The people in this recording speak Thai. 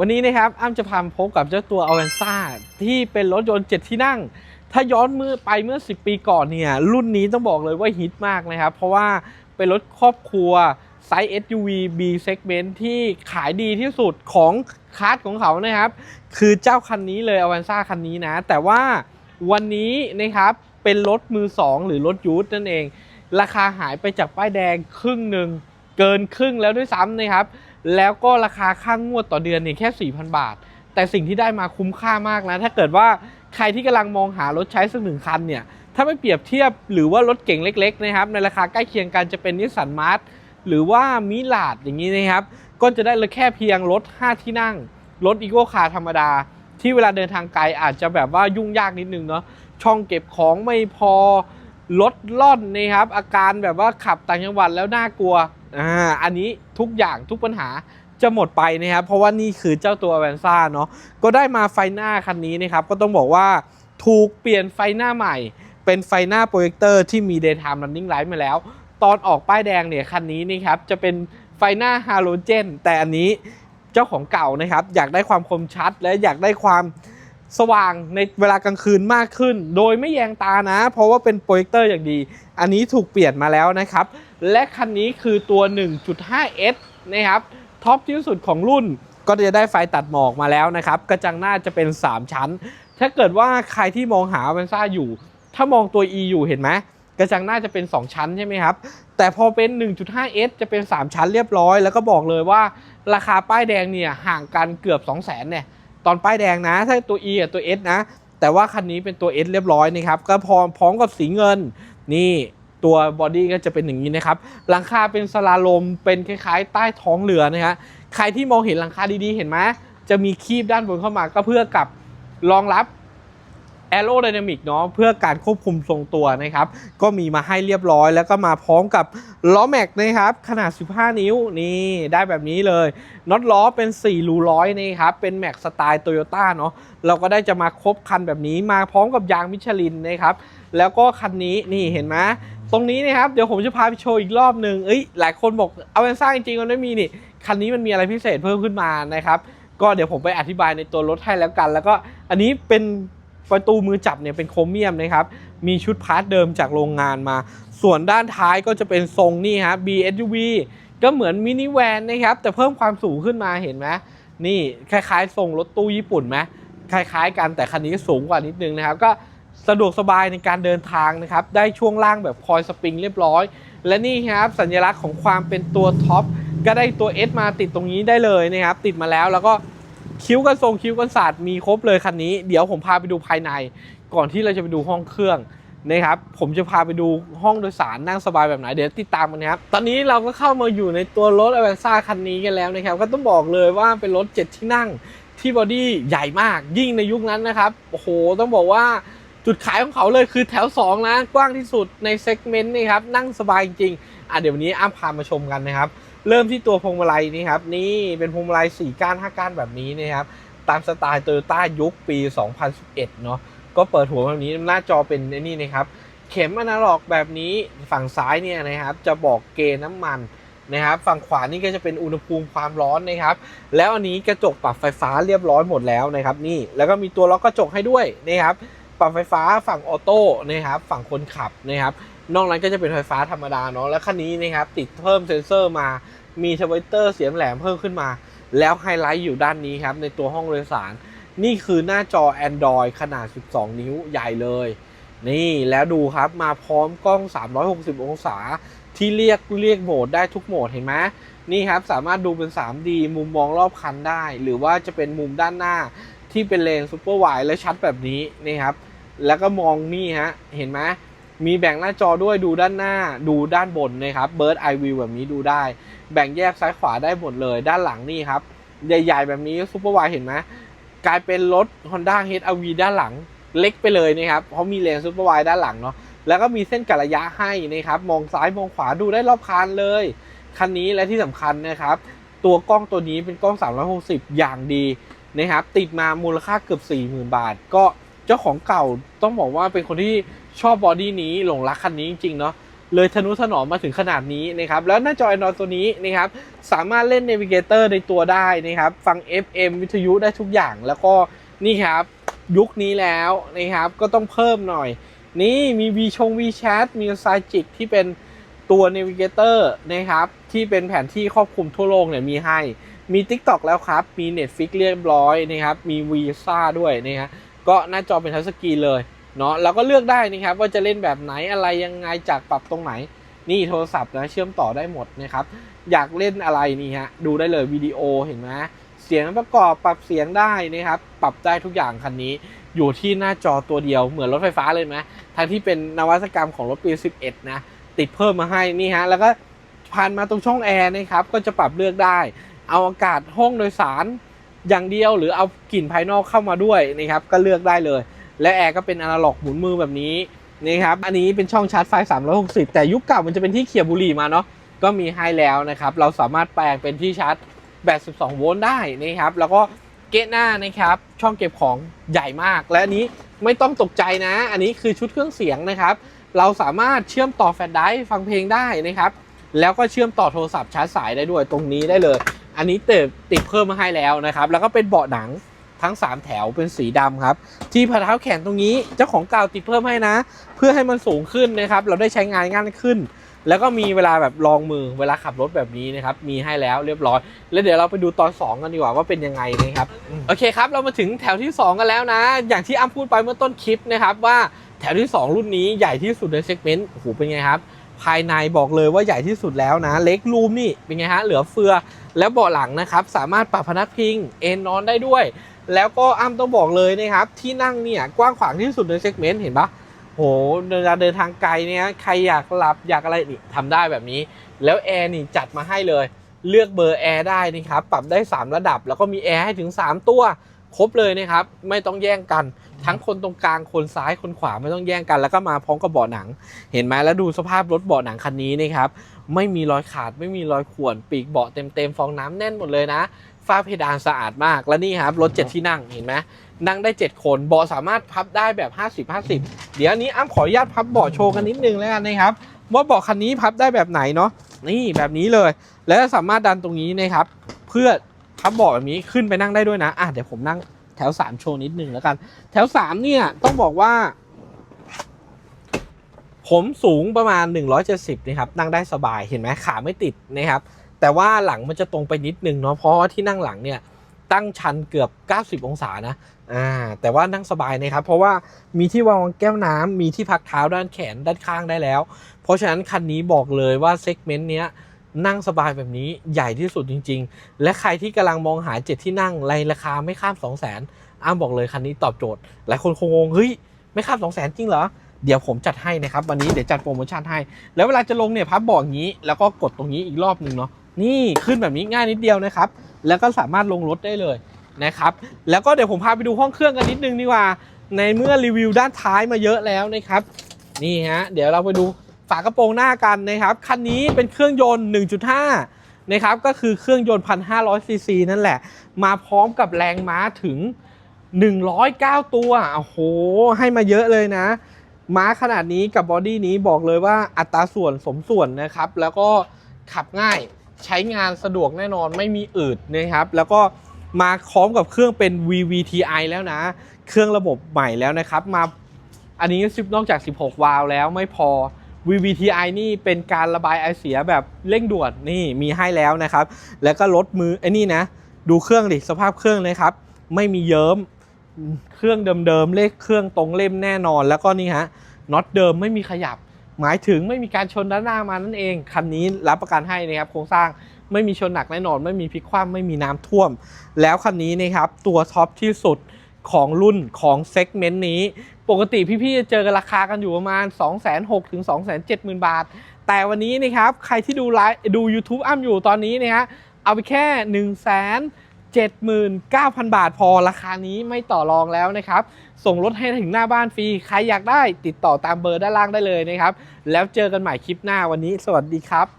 วันนี้นะครับอ้ำจะพาพบกับเจ้าตัว a v a n z a ที่เป็นรถยนต์ 7 ที่นั่ง ถ้าย้อนมือไปเมื่อ 10 ปีก่อนเนี่ยรุ่นนี้ต้องบอกเลยว่าฮิตมากนะครับ เพราะว่าเป็นรถครอบครัวไซส์ SUV B segment ที่ขายดีที่สุดของคลาสของเขานะครับ คือเจ้าคันนี้เลย a v a n z a คันนี้นะ แต่ว่าวันนี้นะครับเป็นรถมือ 2 หรือรถยูทนั่นเอง ราคาหายไปจากป้ายแดงครึ่งหนึ่งเกินครึ่งแล้วด้วยซ้ำนะครับ แล้วก็ราคาค่างวดต่อเดือนเนี่ยแค่ 4,000 บาท แต่สิ่งที่ได้มาคุ้มค่ามากนะ ถ้าเกิดว่าใครที่กำลังมองหารถใช้สักหนึ่งคันเนี่ย ถ้าไม่เปรียบเทียบหรือว่ารถเก่งเล็ก ๆ นะครับ ในราคาใกล้เคียงกันจะเป็นนิสสันมาร์ทหรือว่ามิลาดอย่างนี้นะครับ ก็จะได้แค่เพียงรถ 5 ที่นั่ง รถอีโก้คาร์ธรรมดา ที่เวลาเดินทางไกลอาจจะแบบว่ายุ่งยากนิดนึงเนาะช่องเก็บของไม่พอ รถล่อนนะครับ อาการแบบว่าขับต่างจังหวัดแล้วน่ากลัวอ่าอันนี้ทุกอย่างทุกปัญหาจะหมดไปนะครับ เพราะว่านี่คือเจ้าตัวแวนซ่าเนาะก็ได้มาไฟหน้าคันนี้นะครับ ก็ต้องบอกว่าถูกเปลี่ยนไฟหน้าใหม่ เป็นไฟหน้าโปรเจคเตอร์ที่มี daytime running light มาแล้ว ตอนออกป้ายแดงเนี่ยคันนี้นี่ครับจะเป็นไฟหน้าฮาโลเจนแต่อันนี้เจ้าของเก่านะครับ อยากได้ความคมชัดและอยากได้ความ สว่างในเวลากลางคืนมากขึ้น โดยไม่แยงตานะ เพราะว่าเป็นโปรเจคเตอร์อย่างดี อันนี้ถูกเปลี่ยนมาแล้วนะครับ และคันนี้คือตัว 1.5S นะครับท็อปที่สุดของรุ่นก็จะได้ไฟตัดหมอกมาแล้วนะครับ กระจังหน้าจะเป็น 3 ชั้น ถ้าเกิดว่าใครที่มองหาเวนซ่าอยู่ ถ้ามองตัว E อยู่เห็นไหมกระจังหน้าจะเป็น 2 ชั้นใช่ไหมครับ แต่พอเป็น 1.5S จะเป็น 3 ชั้นเรียบร้อย แล้วก็บอกเลยว่าราคาป้ายแดงเนี่ยห่างกันเกือบ 2 0 0 0 0นเนี่ย ตอนป้ายแดงนะ ถ้าตัว E กับตัว S นะ แต่ว่าคันนี้เป็นตัว S เรียบร้อยนะครับ ก็พร้อมพร้อมกับสีเงิน นี่ตัวบอดี้ก็จะเป็นอย่างนี้นะครับ หลังคาเป็นสลาลม เป็นคล้ายๆ ใต้ท้องเรือนะฮะ ใครที่มองเห็นหลังคาดีๆ เห็นไหมจะมีคีบด้านบนเข้ามาก็เพื่อกับรองรับ แอโร d y นามิกเนาะเพื่อการควบคุมทรงตัวนะครับ ก็มีมาให้เรียบร้อย แล้วก็มาพร้อมกับล้อแม็กนะครับ ขนาด 15 นิ้วนี่ได้แบบนี้เลยน็อตล้อเป็น 4 รูร้อยนี่ครับ เป็นแม็กสไตล์โตโยต้าเนาะเราก็ได้จะมาครบคันแบบนี้มาพร้อมกับยางมิชลินนะครับ แล้วก็คันนี้นี่เห็นไหมตรงนี้นะครับเดี๋ยวผมจะพาไปโชว์อีกรอบหนึ่งเอ้ยหลายคนบอกเอาเป็นสร้างจริงๆมันไม่มีนี่คันนี้มันมีอะไรพิเศษเพิ่มขึ้นมานะครับ ก็เดี๋ยวผมไปอธิบายในตัวรถให้แล้วกัน แล้วก็อันนี้เป็น ประตูมือจับเนี่ยเป็นโครเมียมนะครับ มีชุดพาร์ทเดิมจากโรงงานมา ส่วนด้านท้ายก็จะเป็นทรงนี่ฮะ BSUV ก็เหมือนมินิแวนนะครับ แต่เพิ่มความสูงขึ้นมาเห็นไหมนี่คล้ายๆ ทรงรถตู้ญี่ปุ่นไหมคล้ายๆ กันแต่คันนี้สูงกว่านิดนึงนะครับ ก็สะดวกสบายในการเดินทางนะครับ ได้ช่วงล่างแบบคอยสปริงเรียบร้อย และนี่ครับสัญลักษณ์ของความเป็นตัวท็อปก็ได้ตัว S มาติดตรงนี้ได้เลยนะครับ ติดมาแล้วแล้วก็ คิ้วกันทรงคิ้วกันศาสตร์มีครบเลยคันนี้ เดี๋ยวผมพาไปดูภายใน ก่อนที่เราจะไปดูห้องเครื่องนะครับ ผมจะพาไปดูห้องโดยสารนั่งสบายแบบไหนเดี๋ยวติดตามกันนะครับ ตอนนี้เราก็เข้ามาอยู่ในตัวรถอเวนซ่าคันนี้กันแล้วนะครับ ก็ต้องบอกเลยว่าเป็นรถ 7 ที่นั่งที่บอดี้ใหญ่มากยิ่งในยุคนั้นนะครับ โอ้โห ต้องบอกว่าจุดขายของเขาเลยคือแถว 2 นะ กว้างที่สุดในเซกเมนต์นี่ครับ นั่งสบายจริงๆอะเดี๋ยววันนี้อ้ามพามาชมกันนะครับ เริ่มที่ตัวพวงมาลัยนี่ครับ นี่เป็นพวงมาลัย4ก้าน5ก้านแบบนี้นะครับ ตามสไตล์โตโยต้ายุคปี 2011 เนาะก็เปิดหัวแบบนี้หน้าจอเป็นไอ้นี่นะครับ เข็มอนาล็อกแบบนี้ฝั่งซ้ายเนี่ยนะครับ จะบอกเกณฑ์น้ำมันนะครับ ฝั่งขวานี่ก็จะเป็นอุณหภูมิความร้อนนะครับ แล้วอันนี้กระจกปรับไฟฟ้าเรียบร้อยหมดแล้วนะครับ นี่แล้วก็มีตัวล็อกกระจกให้ด้วยนะครับ ปรับไฟฟ้าฝั่งออโต้นะครับ ฝั่งคนขับนะครับ นอกนั้นก็จะเป็นไฟฟ้าธรรมดาเนาะแล้วคันนี้นะครับติดเพิ่มเซ็นเซอร์มามีทวิตเตอร์เสียงแหลมเพิ่มขึ้นมา แล้วไฮไลท์อยู่ด้านนี้ครับในตัวห้องโดยสาร นี่คือหน้าจอ Android ขนาด 12 นิ้วใหญ่เลย นี่แล้วดูครับมาพร้อมกล้อง 360 องศา ที่เรียกเรียกโหมดได้ทุกโหมดเห็นไหมนี่ครับสามารถดูเป็น 3D มุมมองรอบคันได้ หรือว่าจะเป็นมุมด้านหน้าที่เป็นเลนซูเปอร์ไวด์และชัดแบบนี้นี่ครับแล้วก็มองนี่ฮะเห็นไหม มีแบ่งหน้าจอด้วยดูด้านหน้าดูด้านบนนะครับเบิร์ดไอวิวแบบนี้ดูได้ แบ่งแยกซ้ายขวาได้หมดเลย ด้านหลังนี่ครับ ใหญ่ๆแบบนี้ซูเปอร์วด์เห็นไหมกลายเป็นรถ Honda HR-V ด้านหลังเล็กไปเลยนะครับ เพราะมีเลนซูเปอร์วด์ด้านหลังเนาะแล้วก็มีเส้นกัระยะให้นะครับ มองซ้ายมองขวาดูได้รอบคันเลย คันนี้และที่สำคัญนะครับ ตัวกล้องตัวนี้เป็นกล้อง 360 อย่างดีนะครับ ติดมามูลค่าเกือบ 40,000 บาท ก็ เจ้าของเก่าต้องบอกว่าเป็นคนที่ชอบบอดี้นี้หลงรักคันนี้จริงๆเนาะเลยทนุถนอมมาถึงขนาดนี้นะครับแล้วหน้าจอ Android ตัวนี้นะครับสามารถเล่น Navigator ในตัวได้นะครับฟัง FM วิทยุได้ทุกอย่างแล้วก็นี่ครับยุคนี้แล้วนะครับก็ต้องเพิ่มหน่อย นี่มี V ชง WeChat มี s i g i c ที่เป็นตัว Navigator นะครับที่เป็นแผนที่ครอบคลุมทั่วโลกเนี่ยมีให้มี TikTok แล้วครับ มี Netflix เรียบร้อยนะครับมี Visa ด้วยนะฮะ ก็หน้าจอเป็นทัชสกรีนเลยเนาะเราก็เลือกได้นะครับว่าจะเล่นแบบไหนอะไรยังไงจากปรับตรงไหน นี่โทรศัพท์นะเชื่อมต่อได้หมดนะครับอยากเล่นอะไรนี่ฮะดูได้เลยวิดีโอเห็นไหมเสียงประกอบปรับเสียงได้นะครับปรับได้ทุกอย่างคันนี้ อยู่ที่หน้าจอตัวเดียวเหมือนรถไฟฟ้าเลยไหมทั้งที่เป็นนวัตกรรมของรถปี 11 นะติดเพิ่มมาให้นี่ฮะแล้วก็ผ่านมาตรงช่องแอร์นะครับก็จะปรับเลือกได้ เอาอากาศห้องโดยสาร อย่างเดียวหรือเอากลิ่นภายนอกเข้ามาด้วยนะครับก็เลือกได้เลย และแอร์ก็เป็นอนาล็อกหมุนมือแบบนี้นะครับอันนี้เป็นช่องชาร์จไฟ 360 แต่ยุคเก่ามันจะเป็นที่เขียบบุหรี่มาเนาะก็มีให้แล้วนะครับเราสามารถแปลงเป็นที่ชาร์จแบต12 โวลต์ได้นะครับแล้วก็เกะหน้านะครับช่องเก็บของใหญ่มาก และอันนี้ไม่ต้องตกใจนะ อันนี้คือชุดเครื่องเสียงนะครับ เราสามารถเชื่อมต่อแฟลชไดรฟ์ฟังเพลงได้นะครับ แล้วก็เชื่อมต่อโทรศัพท์ชาร์จสายได้ด้วยตรงนี้ได้เลย อันนี้เติดติดเพิ่มมาให้แล้วนะครับ แล้วก็เป็นเบาะหนังทั้ง 3 แถวเป็นสีดำครับ ที่พัเท้าแขนตรงนี้เจ้าของเก่าติดเพิ่มให้นะ เพื่อให้มันสูงขึ้นนะครับ เราได้ใช้งานง่ายขึ้น แล้วก็มีเวลาแบบลองมือเวลาขับรถแบบนี้นะครับ มีให้แล้วเรียบร้อย แล้วเดี๋ยวเราไปดูตอน 2 กันดีกว่าว่าเป็นยังไงนะครับ โอเคครับ เรามาถึงแถวที่ 2 กันแล้วนะ อย่างที่อ้ำพูดไปเมื่อต้นคลิปนะครับว่าแถวที่ 2 รุ่นนี้ใหญ่ที่สุดในเซกเมนต์โอ้โหเป็นไงครับ ภายในบอกเลยว่าใหญ่ที่สุดแล้วนะ เล็กรูมนี่เป็นไงฮะเหลือเฟือแล้วเบาะหลังนะครับ สามารถปรับพนักพิงเอนนอนได้ด้วย แล้วก็อ้ำต้องบอกเลยนะครับ ที่นั่งเนี่ยกว้างขวางที่สุดในเซกเมนต์เห็นปะโหเดินเดินทางไกลเนี่ยใครอยากหลับอยากอะไรนี่ทำได้แบบนี้ แล้วแอร์นี่จัดมาให้เลย เลือกเบอร์แอร์ได้นะครับปรับได้ 3 ระดับ แล้วก็มีแอร์ให้ถึง 3 ตัว ครบเลยนะครับ ไม่ต้องแย่งกัน ทั้งคนตรงกลางคนซ้ายคนขวาไม่ต้องแย่งกัน แล้วก็มาพร้อมกับเบาะหนัง เห็นไหมแล้วดูสภาพรถเบาะหนังคันนี้นะครับไม่มีรอยขาดไม่มีรอยข่วนปีกเบาะเต็มๆฟองน้ำแน่นหมดเลยนะฝ้าเพดานสะอาดมากและนี่ครับรถ7ที่นั่งเห็นไหมนั่งได้ 7 คนเบาะสามารถพับได้แบบ 50 50 เดี๋ยวอันนี้อ้ำขออนุญาตพับเบาะโชว์กันนิดนึงแล้วกันนะครับว่าเบาะคันนี้พับได้แบบไหนเนาะนี่แบบนี้เลย แล้วสามารถดันตรงนี้นะครับ เพื่อ พับบาะแบบนี้ขึ้นไปนั่งได้ด้วยนะอะเดี๋ยวผมนั่งแถว3โชว์นิดนึงแล้วกัน แถว3เนี่ยต้องบอกว่า ผมสูงประมาณ 170นะครับนั่งได้สบายเห็นไหมขาไม่ติดนะครับ แต่ว่าหลังมันจะตรงไปนิดนึงเนาะเพราะว่าที่นั่งหลังเนี่ยตั้งชันเกือบ 90 องศานะ อ่า แต่ว่านั่งสบายนะครับ เพราะว่ามีที่วางแก้วน้ำมีที่พักเท้าด้านแขนด้านข้างได้แล้ว เพราะฉะนั้นคันนี้บอกเลยว่าเซกเมนต์เนี้ย นั่งสบายแบบนี้ใหญ่ที่สุดจริง ๆ และใครที่กำลังมองหาเจ็ดที่นั่งในราคาไม่ข้าม 2 0 0 0 0นอ้ามบอกเลยคันนี้ตอบโจทย์ หลายคนคงงงเฮ้ยไม่ข้าม 2 0 0 0 0นจริงเหรอ เดี๋ยวผมจัดให้นะครับ วันนี้เดี๋ยวจัดโปรโมชั่นให้ แล้วเวลาจะลงเนี่ยพับบอกอย่างนี้ แล้วก็กดตรงนี้อีกรอบหนึ่งเนาะนี่ขึ้นแบบนี้ง่ายนิดเดียวนะครับ แล้วก็สามารถลงรถได้เลยนะครับ แล้วก็เดี๋ยวผมพาไปดูห้องเครื่องกันนิดนึงดีกว่า ในเมื่อรีวิวด้านท้ายมาเยอะแล้วนะครับ นี่ฮะ เดี๋ยวเราไปดู ฝากระโปรงหน้ากันนะครับ คันนี้เป็นเครื่องยนต์ 1.5 นะครับ ก็คือเครื่องยนต์ 1,500 ซีซีนั่นแหละ มาพร้อมกับแรงม้าถึง 109 ตัว โอ้โห ให้มาเยอะเลยนะ ม้าขนาดนี้กับบอดี้นี้บอกเลยว่าอัตราส่วนสมส่วนนะครับ แล้วก็ขับง่ายใช้งานสะดวกแน่นอนไม่มีอืดนะครับ แล้วก็มาพร้อมกับเครื่องเป็น VVTi แล้วนะ เครื่องระบบใหม่แล้วนะครับ มาอันนี้ซิปนอกจาก 16 วาล์วแล้วไม่พอ VVTi นี่เป็นการระบายไอเสียแบบเร่งด่วนนี่มีให้แล้วนะครับ แล้วก็ลดมือไอ้นี่นะ ดูเครื่องดิสภาพเครื่องเลยครับ ไม่มีเยิ้มเครื่องเดิมๆเลขเครื่องตรงเล่มแน่นอน แล้วก็นี่ฮะน็อตเดิมไม่มีขยับ หมายถึงไม่มีการชนด้านหน้ามานั่นเองคันนี้รับประกันให้นะครับโครงสร้างไม่มีชนหนักแน่นอน ไม่มีพลิกคว่ำไม่มีน้ำท่วม แล้วคันนี้นะครับตัวท็อปที่สุดของรุ่นของเซกเมนต์นี้ ปกติพี่ๆจะเจอกันราคากันอยู่ประมาณ 2 6 0 0 0ถึง2 7 0 0 0 0 บาท แต่วันนี้นะครับใครที่ดูไลฟ์ดู YouTube อ้ำอยู่ตอนนี้นะฮะเอาไปแค่ 1 0 0 0 0 79,000 บาทพอราคานี้ไม่ต่อรองแล้วนะครับ ส่งรถให้ถึงหน้าบ้านฟรี ใครอยากได้ติดต่อตามเบอร์ด้านล่างได้เลยนะครับ แล้วเจอกันใหม่คลิปหน้าวันนี้ สวัสดีครับ